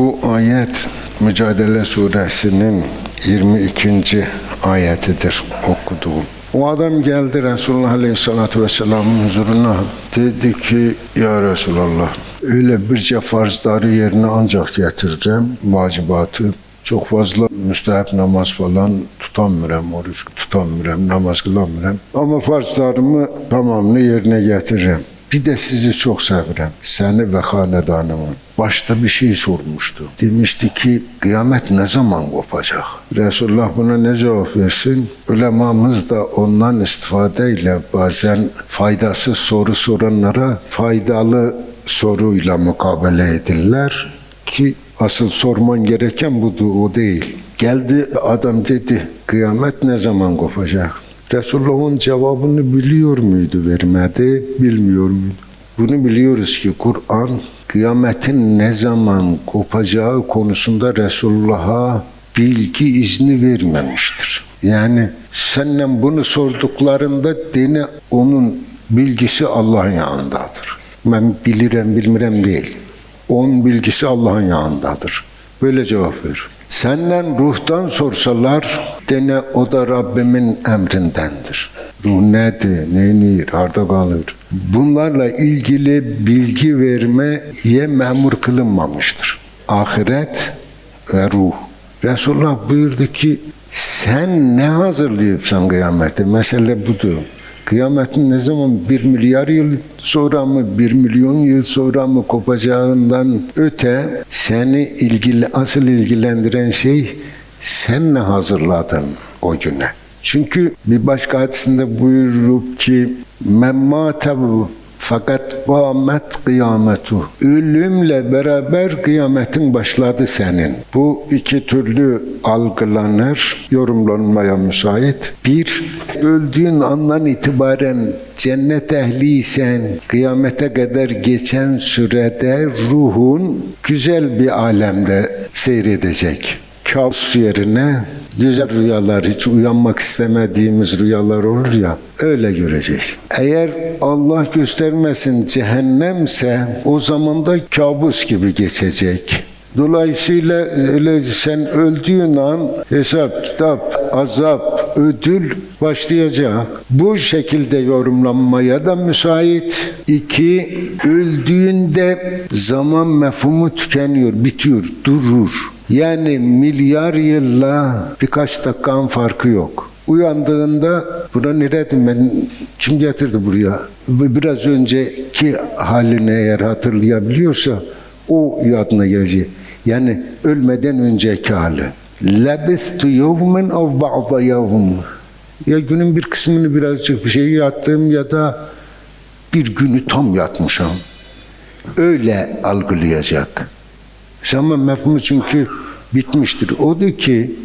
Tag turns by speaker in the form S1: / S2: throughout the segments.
S1: Bu ayet Mücadele Suresinin 22. ayetidir okuduğum. O adam geldi Resulullah Aleyhisselatü Vesselam'ın huzuruna. Dedi ki ya Resulallah öyle birce farzları yerine ancak getiririm vacibatı. Çok fazla müstehap namaz falan tutamıyorum, oruç tutamıyorum, namaz kılamıyorum. Ama farzlarımı tamamını yerine getiririm. Bir de sizi çok severim. Seni ve hanedanımı. Başta bir şey sormuştu. Demişti ki kıyamet ne zaman kopacak? Resulullah buna ne cevap versin? Ulemamız da ondan istifadeyle bazen faydasız soru soranlara faydalı soruyla mukabele edirler ki asıl sorman gereken budur, o değil. Geldi adam dedi kıyamet ne zaman kopacak? Resulullah'ın cevabını biliyor muydu vermedi, bilmiyor muydu? Bunu biliyoruz ki Kur'an kıyametin ne zaman kopacağı konusunda Resulullah'a bilgi izni vermemiştir. Yani senden bunu sorduklarında dene onun bilgisi Allah'ın yanındadır. Ben bilirim bilmirem değil. Onun bilgisi Allah'ın yanındadır. Böyle cevap ver. Senden ruhtan sorsalar dene o da Rabbimin emrindendir. Ruh nedir, neyini, harda kalır. Bunlarla ilgili bilgi vermeye memur kılınmamıştır. Ahiret ve ruh. Resulullah buyurdu ki sen ne hazırlayıpsan kıyamete? Mesele budur. Kıyametin ne zaman bir milyar yıl sonra mı, bir milyon yıl sonra mı kopacağından öte seni ilgili, asıl ilgilendiren şey sen ne hazırladın o güne? Çünkü bir başka hadisinde buyurup ki memmâte fakat vâmet kıyametu. Ölümle beraber kıyametin başladı senin. Bu iki türlü algılanır, yorumlanmaya müsait. Bir, öldüğün andan itibaren cennet ehliysen kıyamete kadar geçen sürede ruhun güzel bir alemde seyredecek. Kabus yerine güzel rüyalar, hiç uyanmak istemediğimiz rüyalar olur ya, öyle göreceğiz. Eğer Allah göstermesin cehennemse o zaman da kabus gibi geçecek. Dolayısıyla öyle sen öldüğün an hesap, kitap, azap, ödül başlayacak. Bu şekilde yorumlanmaya da müsait. İki, öldüğünde zaman mefhumu tükeniyor, bitiyor, durur. Yani milyar yılla birkaç dakikanın farkı yok. Uyandığında buna neredim ben kim getirdi buraya? Biraz önceki halini eğer hatırlayabiliyorsa o yadına gelecek. Yani ölmeden önceki hali. Lebistu yevmen av ba'da yevm. Ya günün bir kısmını birazcık bir şey yattım ya da bir günü tam yatmışım. Öyle algılayacak. Zaman mefhumu çünkü bitmiştir. O da ki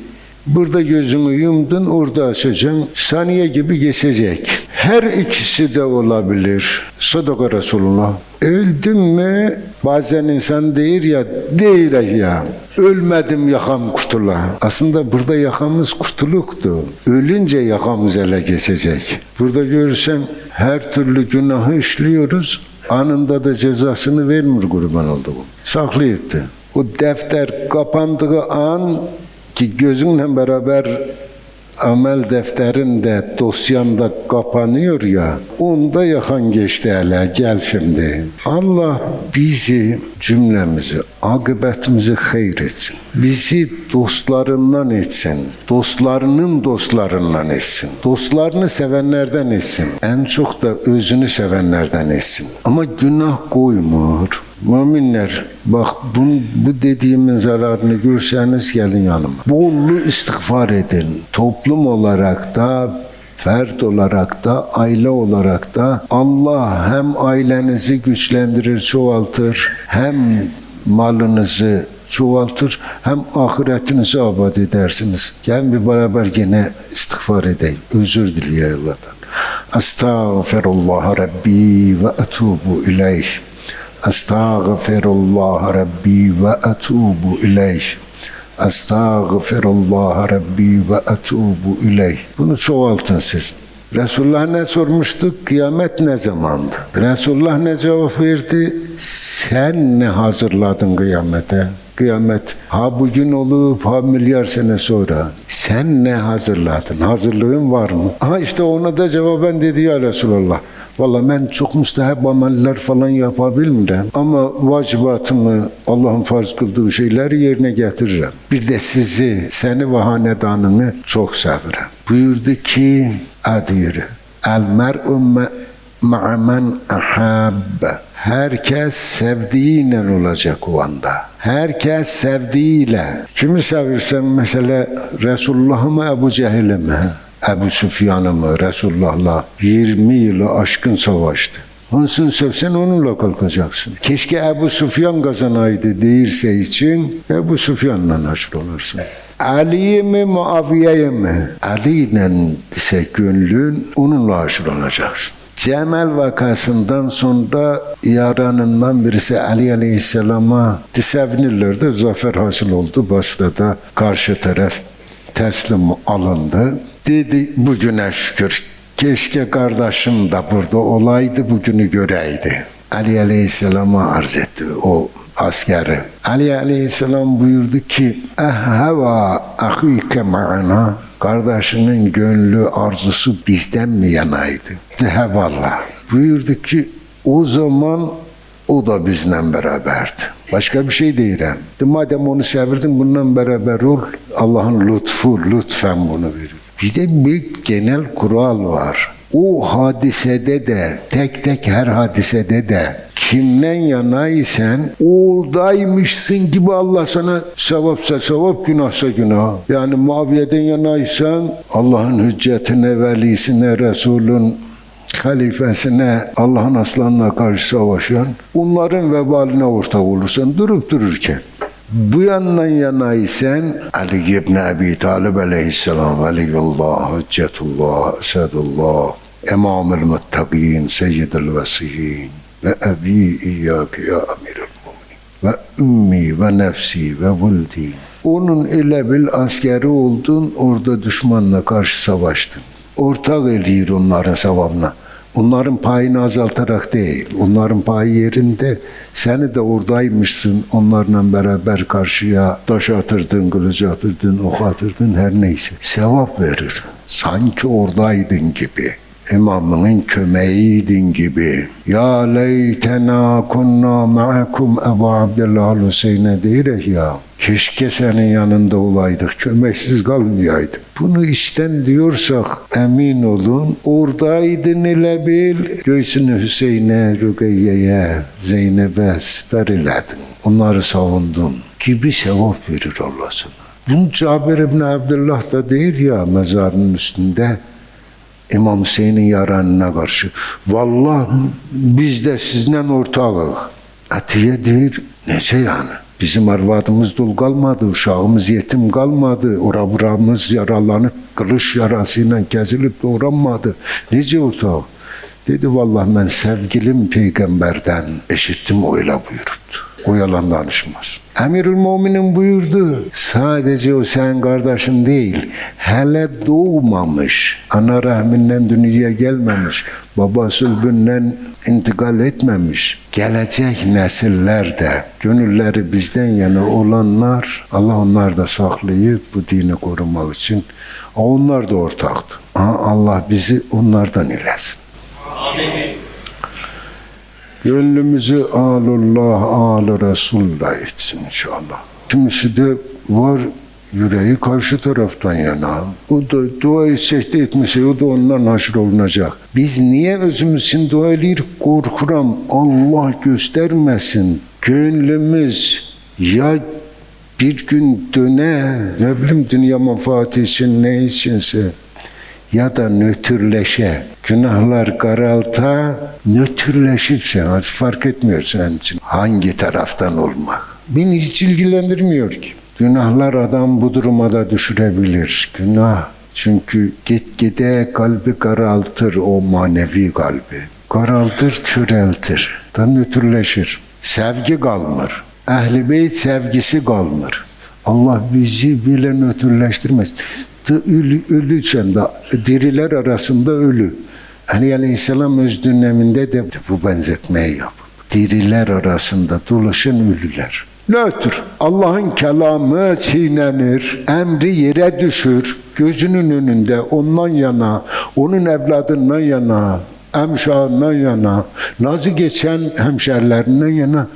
S1: burada gözümü yumdun orada açacağım. Saniye gibi geçecek. Her ikisi de olabilir. Sadaka Resulullah. Öldüm mü bazen insan değil ya değil ya. Ölmedim yakam kurtula. Aslında burada yakamız kurtuluktu. Ölünce yakamız ele geçecek. Burada görürsen her türlü günahı işliyoruz. Anında da cezasını vermiyor kurban olduğu. Saklıyıktı. O defter kapandığı an ki gözünle beraber amel defterinde dosyanda kapanıyor ya onda yakan geçti hele gel şimdi. Allah bizi cümlemizi akıbetimizi hayır etsin. Bizi dostlarından etsin. Dostlarının dostlarından etsin. Dostlarını sevenlerden etsin. En çok da özünü sevenlerden etsin. Ama günah koymur. Müminler bak bu, bu dediğimin zararını görseniz gelin yanıma. Bollu istiğfar edin. Toplum olarak da fert olarak da aile olarak da Allah hem ailenizi güçlendirir, çoğaltır hem malınızı çoğaltır hem ahiretinizi abad edersiniz. Gel bir beraber yine istiğfar edeyim. Özür dileyeyim Allah'tan. Estağfirullah Rabbi ve etubu ileyh. Estağfirullah Rabbi ve etubu ileyh. Estağfirullah Rabbi ve etubu ileyh. Bunu çoğaltın siz. Resulullah ne sormuştuk? Kıyamet ne zamandı? Resulullah ne cevap verdi? Sen ne hazırladın kıyamete? Kıyamet ha bugün olup ha milyar sene sonra. Sen ne hazırladın? Hazırlığın var mı? Ha işte ona da cevaben dedi ya Resulullah. Valla ben çok müstehap ameller falan yapabilmirəm. Ama vacibatımı Allah'ın farz kıldığı şeyleri yerine getiririm. Bir de sizi, seni ve hanedanını çok severim. Buyurdu ki, hadi. El mer'u me- ma'a men ahabbe. Herkes sevdiğiyle olacak o anda. Herkes sevdiğiyle. Kimi sevirsen mesela Resulullah'ı mı Ebu Cehil'i mi? Ebu Süfyan'ı mı Resulullah'la 20 yılı aşkın savaştı. Hansını sevsen onunla kalkacaksın. Keşke Ebu Süfyan kazanaydı değilse için Ebu Süfyan'la haşr olursun. Ali'yi mi Muaviye'yi mi? Ali'yle ise gönlün onunla haşr olacaksın. Cemel vakasından sonra yaranından birisi Ali Aleyhisselam'a sevinirlerdi. Zafer hasıl oldu. Basra'da karşı taraf teslim alındı. Dedi bugüne şükür keşke kardeşim de burada olaydı bugünü göreydi. Ali Aleyhisselam'a arz etti o askeri. Ali Aleyhisselam buyurdu ki Ehheva ahike ma'ana kardeşinin gönlü arzusu bizden mi yanaydı? De valla. Buyurdu ki o zaman o da bizle beraberdi. Başka bir şey değilim. De madem onu sevirdin bundan beraber ol. Allah'ın lütfu lütfen bunu verir. Bir de bir genel kural var. O hadisede de tek tek her hadisede de kimden yanaysan oradaymışsın gibi Allah sana sevapsa sevap günahsa günah. Yani Muaviye'den yanaysan Allah'ın hüccetine, velisine, Resul'ün halifesine, Allah'ın aslanına karşı savaşan, onların vebaline ortak olursan durup dururken. Bu yandan yanaysan Ali ibn Abi Talib aleyhisselam veliyullah, hüccetullah, esedullah, emamül muttaqin, seyyidül vesihin ve ebi iyyâke ya muminin ve ümmi ve nefsi ve vuldi. Onun ile bil askeri oldun, orada düşmanla karşı savaştın. Ortak ediyor onların sevabına. Onların payını azaltarak değil, onların payı yerinde seni de oradaymışsın, onlarla beraber karşıya taş atırdın, kılıç atırdın, ok atırdın, her neyse. Sevap verir. Sanki oradaydın gibi. İmamının kömeğiydin gibi. Ya leytena kunna ma'akum Ebu Abdullah Hüseyin'e diyerek ya. Keşke senin yanında olaydık, kömeksiz kalmayaydık. Bunu işten diyorsak emin olun, oradaydın ile bil, göğsünü Hüseyin'e, Rügeyye'ye, Zeynep'e siper iledin. Onları savundun gibi sevap verir Allah sana. Bunu Cabir İbni Abdullah da değil ya mezarının üstünde. İmam Hüseyin'in yaranına karşı. Vallahi biz de sizden ortağız. Atiye deyir, nece yani? Bizim arvadımız dul kalmadı, uşağımız yetim kalmadı, ora buramız yaralanıp kılıç yarasıyla gezilip doğranmadı. Nece ortağız? Dedi vallahi ben sevgilim peygamberden eşittim öyle buyurdu. O yalan danışmaz. Emirül Muminin buyurdu. Sadece o sen kardeşin değil. Hele doğmamış. Ana rahminden dünyaya gelmemiş. Baba sülbünden intikal etmemiş. Gelecek nesiller de gönülleri bizden yana olanlar Allah onlar da saklayıp bu dini korumak için onlar da ortaktı. Allah bizi onlardan ilesin. Gönlümüzü alullah, al Resulullah etsin inşallah. Kimisi de var yüreği karşı taraftan yana. O da duayı secde etmese o da ondan haşr olunacak. Biz niye özümüz için dua ediyoruz? Korkuram Allah göstermesin. Gönlümüz ya bir gün döne, ne bileyim dünya menfaati için ne içinse ya da nötrleşe, günahlar karalta, nötrleşirse hiç fark etmiyor senin için hangi taraftan olmak. Beni hiç ilgilendirmiyor ki. Günahlar adam bu duruma da düşürebilir. Günah çünkü gitgide kalbi karaltır o manevi kalbi. Karaltır, köreltir, da nötrleşir. Sevgi kalmır. Ehli beyt sevgisi kalmır. Allah bizi bile nötrleştirmez. Ölü, ölü sen de diriler arasında ölü. Ali Aleyhisselam öz döneminde de bu benzetmeyi yap. Diriler arasında dolaşan ölüler. Nötr. Allah'ın kelamı çiğnenir, emri yere düşür, gözünün önünde ondan yana, onun evladından yana, hemşahından yana, nazı geçen hemşerilerinden yana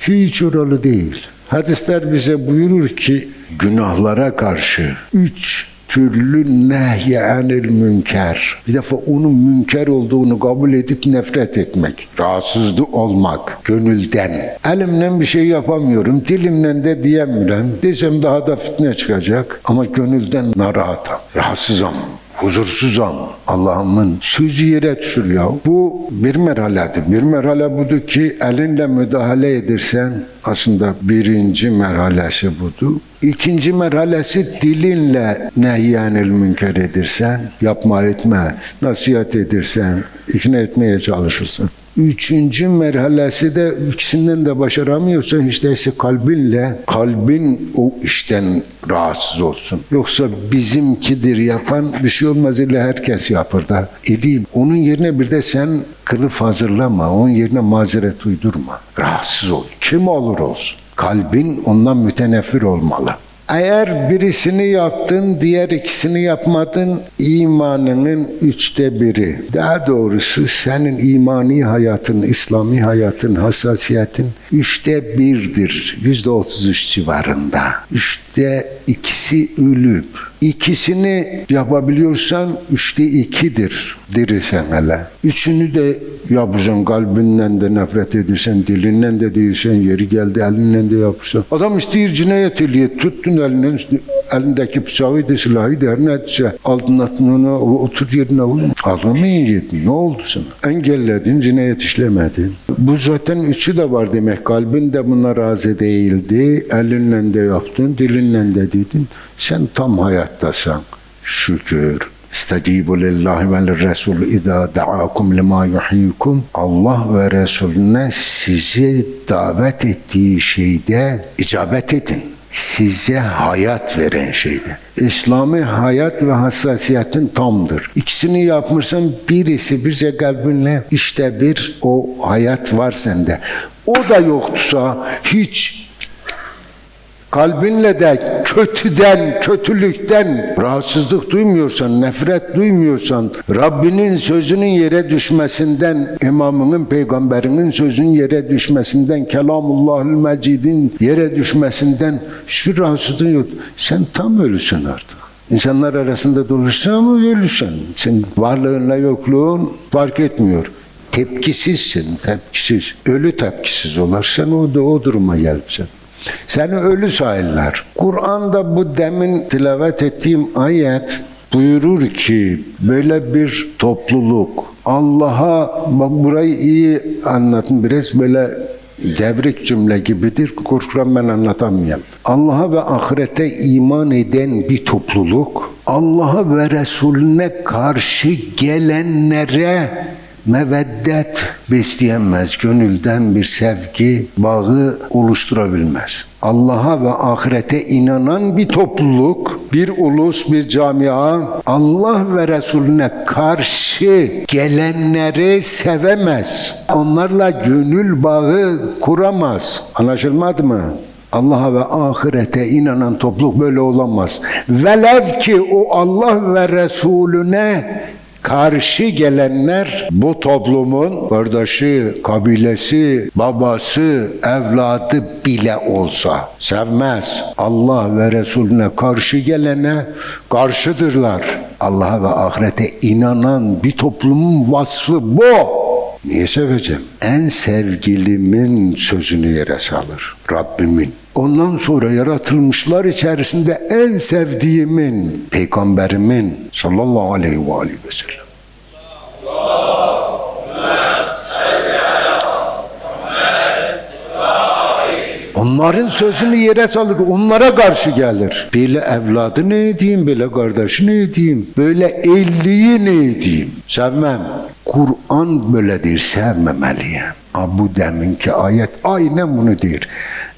S1: hiç oralı değil. Hadisler bize buyurur ki günahlara karşı üç türlü nehye anil münker. Bir defa onun münker olduğunu kabul edip nefret etmek. Rahatsızlı olmak gönülden. Elimden bir şey yapamıyorum. Dilimden de diyemiyorum. Desem daha da fitne çıkacak. Ama gönülden narahatam. Rahatsızım huzursuzam. Allah'ımın sözü yere düşürüyor. Bu bir merhaledir. Bir merhale budur ki elinle müdahale edersen aslında birinci merhalesi budur. İkinci merhalesi dilinle nehyenil münker edirsen, yapma etme, nasihat edirsen, ikna etmeye çalışırsın. Üçüncü merhalesi de ikisinden de başaramıyorsan işte ise kalbinle, kalbin o işten rahatsız olsun. Yoksa bizimkidir yapan bir şey olmaz ile herkes yapar da. Eli onun yerine bir de sen kılıf hazırlama, onun yerine mazeret uydurma. Rahatsız ol. Kim olur olsun. Kalbin ondan mütenefir olmalı. Eğer birisini yaptın, diğer ikisini yapmadın, imanının üçte biri. Daha doğrusu senin imani hayatın, İslami hayatın, hassasiyetin üçte birdir. Yüzde otuz üç civarında. Üçte ikisi ölüp, ikisini yapabiliyorsan üçte ikidir dirisen hele. Üçünü de yapacaksın kalbinden de nefret edirsen, dilinden de değilsen, yeri geldi elinden de yapırsan. Adam istiyor cinayet ediyor, tuttun elinden, elindeki bıçağı da silahı da her neyse aldın attın ona, otur yerine vur. Adamı yedin, ne oldu sana? Engelledin, cinayet işlemedin. Bu zaten üçü de var demek. Kalbin de buna razı değildi, elinle de yaptın, dilinle de dedin. Sen tam hayattasın. Şükür. İstecibu lillahi ve lirresul izâ da'akum lima yuhyikum. Allah ve Resulüne sizi davet ettiği şeyde icabet edin. Size hayat veren şeyde. İslami hayat ve hassasiyetin tamdır. İkisini yapmışsan birisi birce kalbinle işte bir o hayat var sende. O da yoksa hiç kalbinle de kötüden, kötülükten rahatsızlık duymuyorsan, nefret duymuyorsan, Rabbinin sözünün yere düşmesinden, imamının, peygamberinin sözünün yere düşmesinden, kelamullahül mecidin yere düşmesinden hiçbir rahatsızlığın yok. Sen tam ölüsün artık. İnsanlar arasında dolaşsan ama ölüsün. Sen varlığınla yokluğun fark etmiyor. Tepkisizsin, tepkisiz. Ölü tepkisiz olarsan o da o duruma gelirsin. Seni ölü sayırlar. Kur'an'da bu demin tilavet ettiğim ayet buyurur ki böyle bir topluluk Allah'a bak burayı iyi anlatın biraz böyle devrik cümle gibidir. Korkuram ben anlatamayayım. Allah'a ve ahirete iman eden bir topluluk Allah'a ve Resulüne karşı gelenlere meveddet besleyemez, gönülden bir sevgi bağı oluşturabilmez. Allah'a ve ahirete inanan bir topluluk, bir ulus, bir camia Allah ve Resulüne karşı gelenleri sevemez. Onlarla gönül bağı kuramaz. Anlaşılmadı mı? Allah'a ve ahirete inanan topluluk böyle olamaz. Velev ki o Allah ve Resulüne karşı gelenler bu toplumun kardeşi, kabilesi, babası, evladı bile olsa sevmez. Allah ve Resulüne karşı gelene karşıdırlar. Allah'a ve ahirete inanan bir toplumun vasfı bu. Niye seveceğim? En sevgilimin sözünü yere salır. Rabbimin. Ondan sonra yaratılmışlar içerisinde en sevdiğimin, peygamberimin sallallahu aleyhi ve aleyhi ve sellem. Onların sözünü yere salır, onlara karşı gelir. Böyle evladı ne edeyim, böyle kardeşi ne edeyim, böyle elliyi ne edeyim? Sevmem. Kur'an böyledir, sevmemeliyim. Bu deminki ayet aynen bunu der.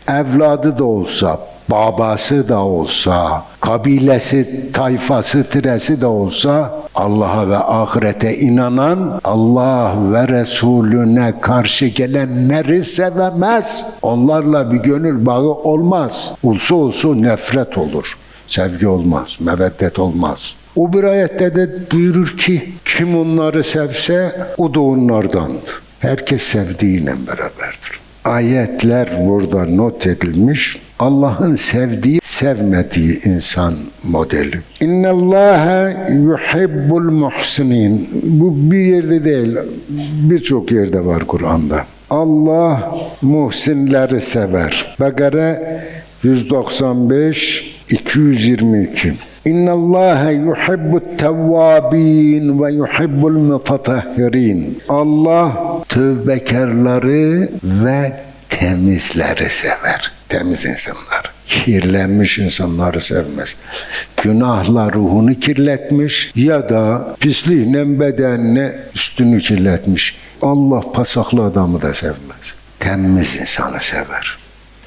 S1: Evladı da olsa, babası da olsa, kabilesi, tayfası, tiresi de olsa Allah'a ve ahirete inanan Allah ve Resulüne karşı gelenleri sevemez. Onlarla bir gönül bağı olmaz. Olsa olsa nefret olur. Sevgi olmaz, meveddet olmaz. O bir ayette de buyurur ki kim onları sevse o da onlardandır. Herkes sevdiğiyle beraberdir. Ayetler burada not edilmiş. Allah'ın sevdiği, sevmediği insan modeli. İnne Allahe yuhibbul muhsinin. Bu bir yerde değil, birçok yerde var Kur'an'da. Allah muhsinleri sever. Bakara 195 222. İnna Allah yuhibbut tevvabin ve yuhibbul mutatahhirin. Allah tövbekarları ve temizleri sever. Temiz insanlar. Kirlenmiş insanları sevmez. Günahla ruhunu kirletmiş ya da pisliğine bedenine üstünü kirletmiş. Allah pasaklı adamı da sevmez. Temiz insanı sever.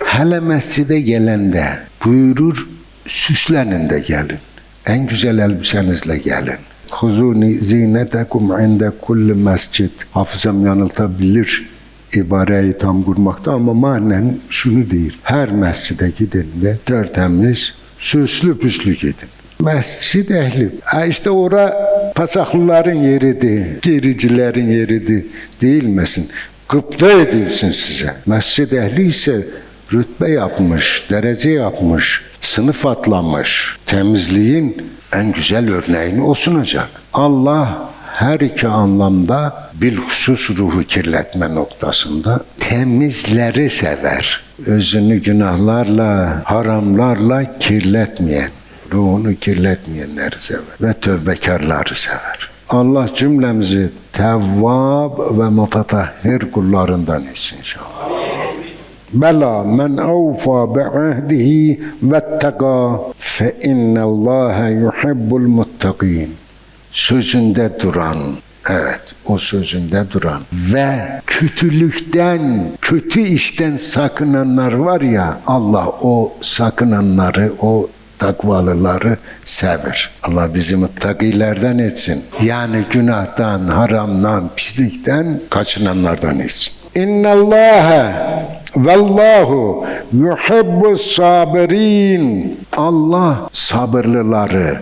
S1: Hele mescide gelende buyurur süslenin de gelin. En güzel elbisenizle gelin. Huzuni zinetekum inde kulli mescid. Hafızam yanıltabilir ibareyi tam kurmakta ama manen şunu değil. Her mescide gidin tertemiz, süslü püslü gidin. Mescid ehli. Ha işte ora pasaklıların yeridir, gericilerin yeridir değilmesin. Gıpta edilsin size. Mescid ehli ise rütbe yapmış, derece yapmış, sınıf atlamış. Temizliğin en güzel örneğini o sunacak. Allah her iki anlamda bilhusus ruhu kirletme noktasında temizleri sever. Özünü günahlarla, haramlarla kirletmeyen, ruhunu kirletmeyenleri sever ve tövbekarları sever. Allah cümlemizi tevvab ve mutatahhir kullarından etsin inşallah. Bela men avfa bi'ahdihi vettega fe innallâhe yuhibbul muttaqin. Sözünde duran, evet o sözünde duran ve kötülükten, kötü işten sakınanlar var ya Allah o sakınanları, o takvalıları sever. Allah bizi muttakilerden etsin. Yani günahtan, haramdan, pislikten kaçınanlardan etsin. İnna Allahe vallahu yuhibbus sabirin. Allah sabırlıları,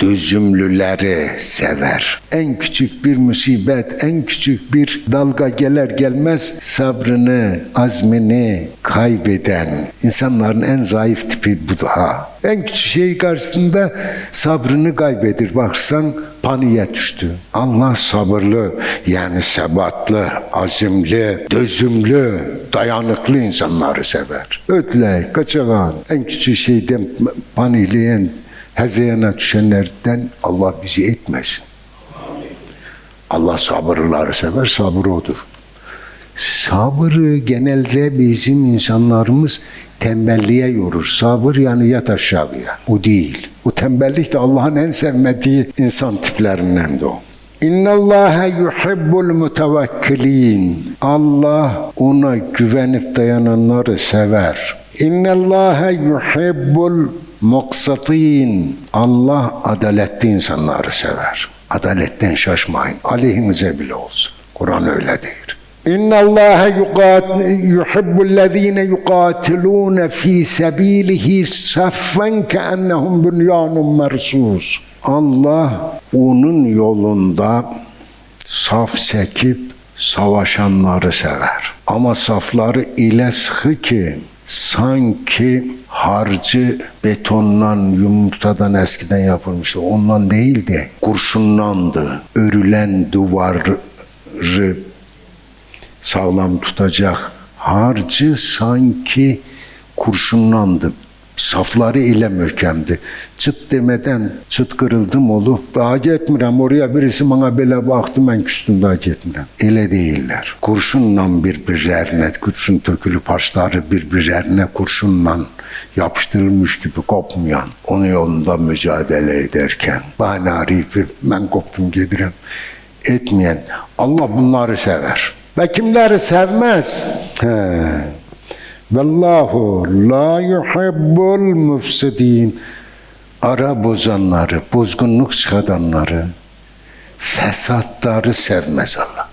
S1: dözümlüleri sever. En küçük bir musibet, en küçük bir dalga geler gelmez sabrını, azmini kaybeden insanların en zayıf tipi bu daha. En küçük şey karşısında sabrını kaybedir. Baksan paniğe düştü. Allah sabırlı yani sebatlı, azimli, dözümlü, dayanıklı insanları sever. Ötle, kaçagan, en küçük şeyden panikleyen, hezeyana düşenlerden Allah bizi etmesin. Allah sabırlıları sever, sabır odur. Sabırı genelde bizim insanlarımız tembelliğe yorur. Sabır yani yat aşağıya. O değil. O tembellik de Allah'ın en sevmediği insan tiplerinden de o. İnna Allaha yuhibbul mutevekkilin. Allah ona güvenip dayananları sever. İnna Allaha yuhibbul muksatin. Allah adaletli insanları sever. Adaletten şaşmayın. Aleyhinize bile olsun. Kur'an öyle değil. İnna Allah yuhibbul-lezine yuqatilun fi sabilihi saffen keennehum bunyanun mersus. Allah onun yolunda saf çekip savaşanları sever. Ama safları ile sıkı ki sanki harcı betondan, yumurtadan eskiden yapılmıştı. Ondan değil de kurşunlandı. Örülen duvarı sağlam tutacak. Harcı sanki kurşunlandı. Safları ile möhkemdi. Çıt demeden çıt kırıldım olup daha gitmirəm oraya birisi bana böyle baktı ben küstüm daha gitmirəm. Ele değiller. Kurşunla birbirlerine, kurşun tökülü parçaları birbirlerine kurşunla yapıştırılmış gibi kopmayan, onun yolunda mücadele ederken bana arayıp ben koptum gedirem etmeyen Allah bunları sever. Ve kimleri sevmez? He. Vallahu la yuhibbul mufsidin. Ara bozanları, bozgunluk çıkaranları, fesatları sevmez Allah.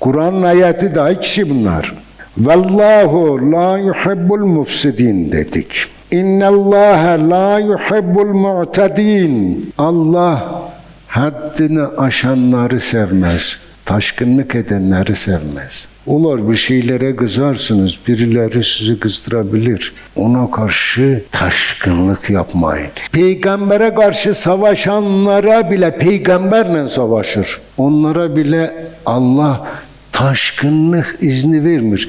S1: Kur'an'ın ayeti de ikisi bunlar. Vallahu la yuhibbul mufsidin dedik. İnnallâhe la yuhibbul mu'tedin. Allah haddini aşanları sevmez. Taşkınlık edenleri sevmez. Olur bir şeylere kızarsınız, birileri sizi kızdırabilir. Ona karşı taşkınlık yapmayın. Peygambere karşı savaşanlara bile peygamberle savaşır. Onlara bile Allah taşkınlık izni vermiş.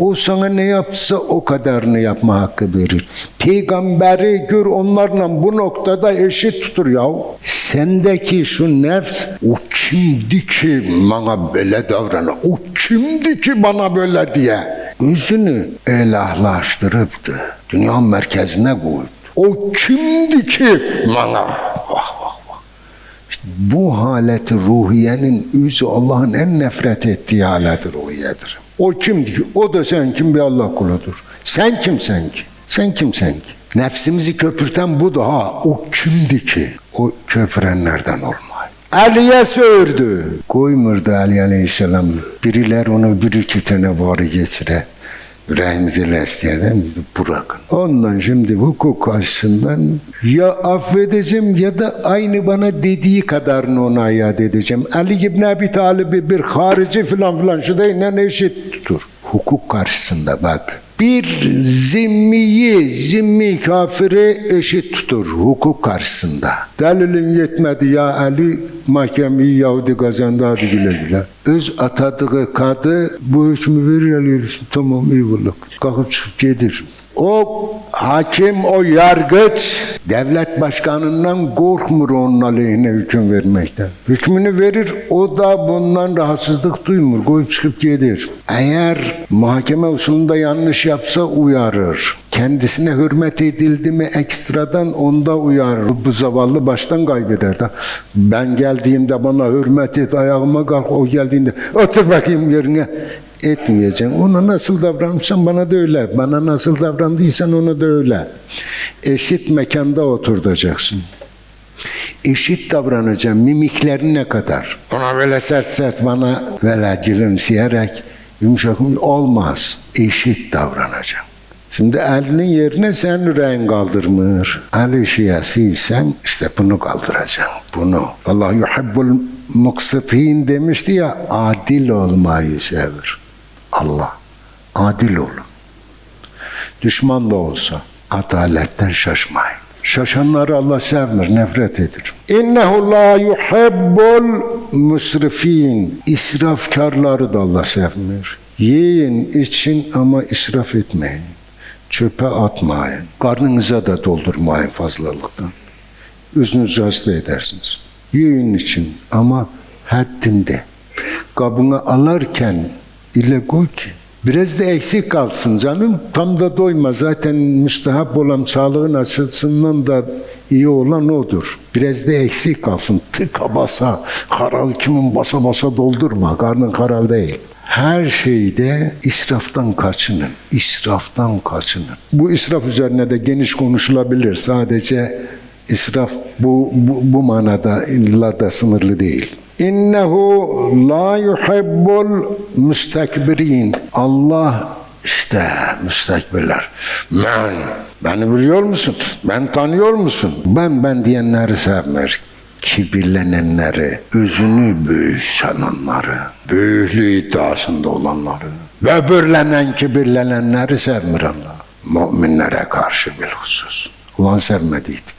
S1: O sana ne yapsa o kadarını yapma hakkı verir. Peygamberi gör onlarla bu noktada eşit tutur ya. Sendeki şu nefs o kimdi ki bana böyle davranır? O kimdi ki bana böyle diye? Özünü elahlaştırıptı. Dünya merkezine koydu. O kimdi ki bana? Vah vah bu haleti ruhiyenin yüzü Allah'ın en nefret ettiği haleti ruhiyedir. O kimdi ki? O da sen kim bir Allah kuludur. Sen kimsen ki? Sen kimsen ki? Nefsimizi köpürten bu da ha. O kimdi ki? O köpürenlerden olmayın. Ali'ye söğürdü. Koymurdu Ali Aleyhisselam. Biriler onu bir iki tane varı geçire. Yüreğimizi lestiyerden bırakın. Ondan şimdi hukuk açısından ya affedeceğim ya da aynı bana dediği kadarını ona iade edeceğim. Ali İbni Abi Talib'i bir harici filan filan şu değil eşit tutur. Hukuk karşısında bak. Bir zimmiyi, zimmi kafiri eşit tutur hukuk karşısında. Delilin yetmedi ya Ali mahkemeyi Yahudi kazandı hadi güle güle. Öz atadığı kadı bu hükmü verir alıyorsun. Tamam iyi bulduk. Kalkıp çıkıp gelir. O hakim, o yargıç devlet başkanından korkmur onun aleyhine hüküm vermekten. Hükmünü verir, o da bundan rahatsızlık duymur, koyup çıkıp gelir. Eğer mahkeme usulünde yanlış yapsa uyarır. Kendisine hürmet edildi mi ekstradan onda uyarır. Bu zavallı baştan kaybeder de. Ben geldiğimde bana hürmet et, ayağıma kalk, o geldiğinde otur bakayım yerine etmeyeceksin. Ona nasıl davranırsan bana da öyle. Bana nasıl davrandıysan ona da öyle. Eşit mekanda oturacaksın. Eşit davranacaksın. Mimiklerine kadar. Ona böyle sert sert bana böyle gülümseyerek yumuşak olmaz. Eşit davranacaksın. Şimdi elinin yerine sen yüreğin kaldırmır. El şiyasıysen işte bunu kaldıracaksın. Bunu. Allah yuhibbul muksitin demişti ya adil olmayı sever. Allah. Adil olun. Düşman da olsa adaletten şaşmayın. Şaşanları Allah sevmir, nefret edir. İnnehu la yuhibbul musrifin. İsrafkarları da Allah sevmir. Yiyin, için ama israf etmeyin. Çöpe atmayın. Karnınıza da doldurmayın fazlalıktan. Üzünüzü hasta edersiniz. Yiyin için ama haddinde. Kabını alarken ile ki biraz da eksik kalsın canım. Tam da doyma. Zaten müstehap olan sağlığın açısından da iyi olan odur. Biraz da eksik kalsın. Tıka basa, karal kimin basa basa doldurma. Karnın karal değil. Her şeyde israftan kaçının. İsraftan kaçının. Bu israf üzerine de geniş konuşulabilir. Sadece israf bu, bu, bu manada illa da sınırlı değil. İnnehu la yuhibbul müstekbirin. Allah işte müstekbirler. Ben, beni biliyor musun? Ben tanıyor musun? Ben ben diyenleri sevmer. Kibirlenenleri, özünü büyük sananları, büyüklüğü iddiasında olanları, böbürlenen, kibirlenenleri sevmir Allah. Müminlere karşı bilhusus. Ulan sevmediydik.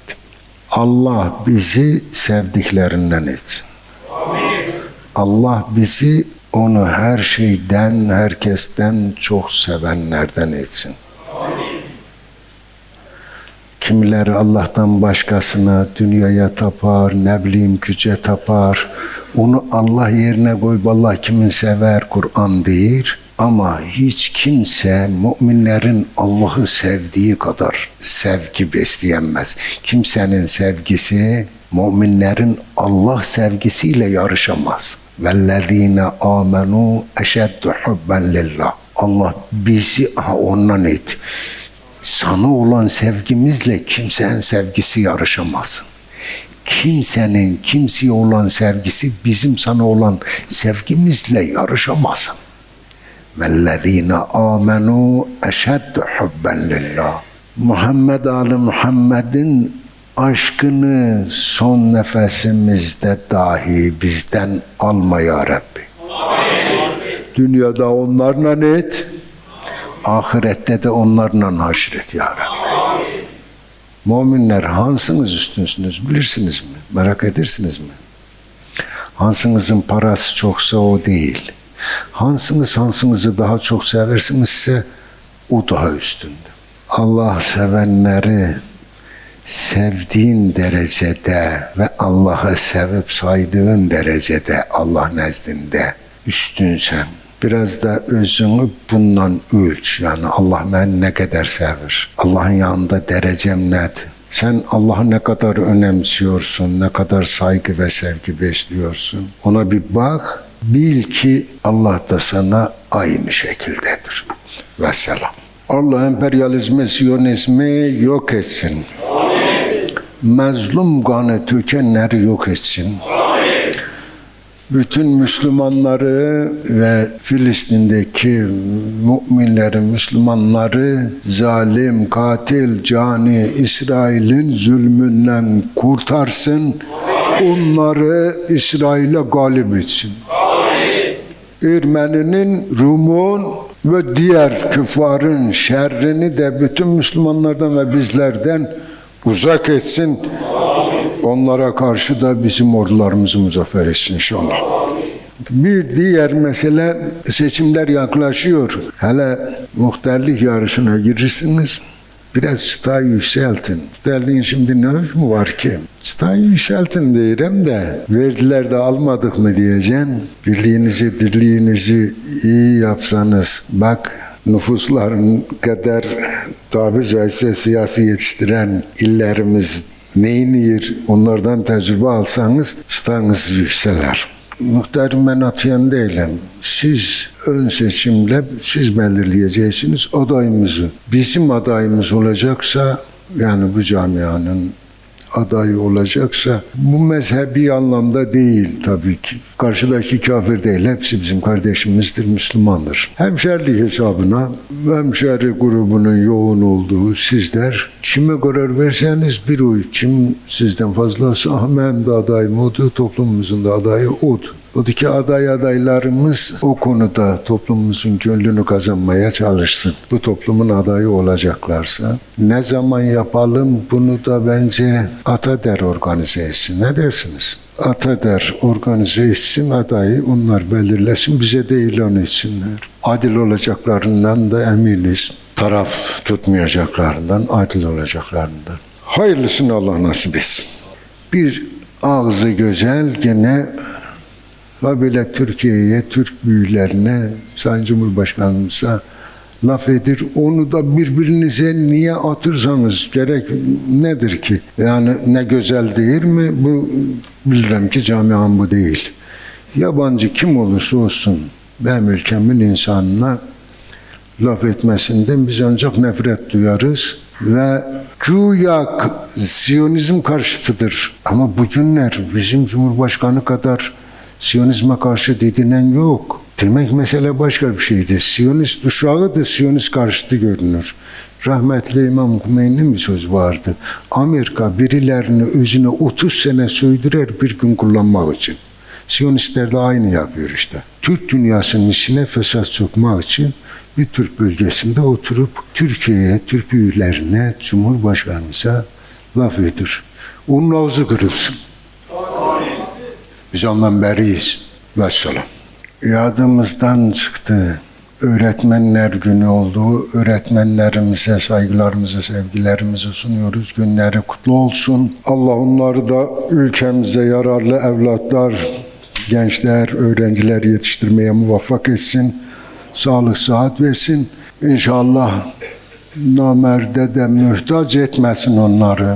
S1: Allah bizi sevdiklerinden etsin. Allah bizi onu her şeyden, herkesten çok sevenlerden etsin. Kimileri Allah'tan başkasına, dünyaya tapar, ne bileyim güce tapar. Onu Allah yerine koy, Allah kimin sever Kur'an değil. Ama hiç kimse müminlerin Allah'ı sevdiği kadar sevgi besleyemez. Kimsenin sevgisi müminlerin Allah sevgisiyle yarışamaz. وَالَّذ۪ينَ آمَنُوا اَشَدُّ حُبًّا لِلّٰهِ Allah bizi aha, ondan et. Sana olan sevgimizle kimsenin sevgisi yarışamasın. Kimsenin kimseye olan sevgisi bizim sana olan sevgimizle yarışamasın. وَالَّذ۪ينَ آمَنُوا اَشَدُّ حُبًّا لِلّٰهِ Muhammed Ali Muhammed'in aşkını son nefesimizde dahi bizden alma ya Rabbi. Dünyada onlarla et, ahirette de onlarla haşret ya Rabbi. Müminler hansınız üstünsünüz bilirsiniz mi? Merak edersiniz mi? Hansınızın parası çoksa o değil. Hansınız hansınızı daha çok seversinizse o daha üstündür. Allah sevenleri sevdiğin derecede ve Allah'ı sevip saydığın derecede Allah nezdinde üstünsen. Biraz da özünü bundan ölç. Yani Allah beni ne kadar sevir? Allah'ın yanında derecem nedir? Sen Allah'ı ne kadar önemsiyorsun, ne kadar saygı ve sevgi besliyorsun. Ona bir bak, bil ki Allah da sana aynı şekildedir. Vesselam. Allah emperyalizmi, siyonizmi yok etsin. Mezlum kanı tükenleri yok etsin. Bütün Müslümanları ve Filistin'deki müminleri, Müslümanları zalim, katil, cani İsrail'in zulmünden kurtarsın. Onları İsrail'e galip etsin. Ermeninin, Rum'un ve diğer küffarın şerrini de bütün Müslümanlardan ve bizlerden uzak etsin. Onlara karşı da bizim ordularımızı muzaffer etsin inşallah. Bir diğer mesele seçimler yaklaşıyor. Hele muhtarlık yarışına girirsiniz. Biraz çıtayı yükseltin. Muhtarlığın şimdi ne hükmü var ki? Çıtayı yükseltin diyelim de verdiler de almadık mı diyeceksin. Birliğinizi, dirliğinizi iyi yapsanız bak nüfusların kadar tabi caizse siyasi yetiştiren illerimiz neyini yer onlardan tecrübe alsanız çıtanız yükseler. Muhtarım ben atayan değilim. Siz ön seçimle siz belirleyeceksiniz adayımızı. Bizim adayımız olacaksa yani bu camianın adayı olacaksa bu mezhebi anlamda değil tabii ki. Karşıdaki kafir değil. Hepsi bizim kardeşimizdir, Müslümandır. Hemşerlik hesabına hemşeri grubunun yoğun olduğu sizler kime karar verseniz bir oy. Kim sizden fazlası Ahmet de adayım odur, toplumumuzun da adayı odur. Oradaki aday adaylarımız o konuda toplumumuzun gönlünü kazanmaya çalışsın. Bu toplumun adayı olacaklarsa ne zaman yapalım bunu da bence Atader organize etsin. Ne dersiniz? Atader organize etsin adayı onlar belirlesin bize de ilan etsinler. Adil olacaklarından da eminiz. Taraf tutmayacaklarından, adil olacaklarından. Hayırlısını Allah nasip etsin. Bir ağzı güzel gene ve böyle Türkiye'ye, Türk büyülerine, Sayın Cumhurbaşkanımıza laf edir. Onu da birbirinize niye atırsanız gerek nedir ki? Yani ne güzel değil mi? Bu bilirim ki camian bu değil. Yabancı kim olursa olsun benim ülkemin insanına laf etmesinden biz ancak nefret duyarız ve güya Siyonizm karşıtıdır. Ama bugünler bizim Cumhurbaşkanı kadar Siyonizme karşı didinen yok. Demek mesele başka bir şeydi. Siyonist uşağı da Siyonist karşıtı görünür. Rahmetli İmam Hümeyni'nin bir söz vardı. Amerika birilerini özüne 30 sene söydürer bir gün kullanmak için. Siyonistler de aynı yapıyor işte. Türk dünyasının içine fesat sokmak için bir Türk bölgesinde oturup Türkiye'ye, Türk büyülerine, Cumhurbaşkanımıza laf edir. Onun ağzı kırılsın. Biz ondan beriyiz. Vesselam. Yadımızdan çıktı. Öğretmenler günü oldu. Öğretmenlerimize saygılarımızı, sevgilerimizi sunuyoruz. Günleri kutlu olsun. Allah onları da ülkemize yararlı evlatlar, gençler, öğrenciler yetiştirmeye muvaffak etsin. Sağlık, sıhhat versin. İnşallah namerde de mühtaç etmesin onları.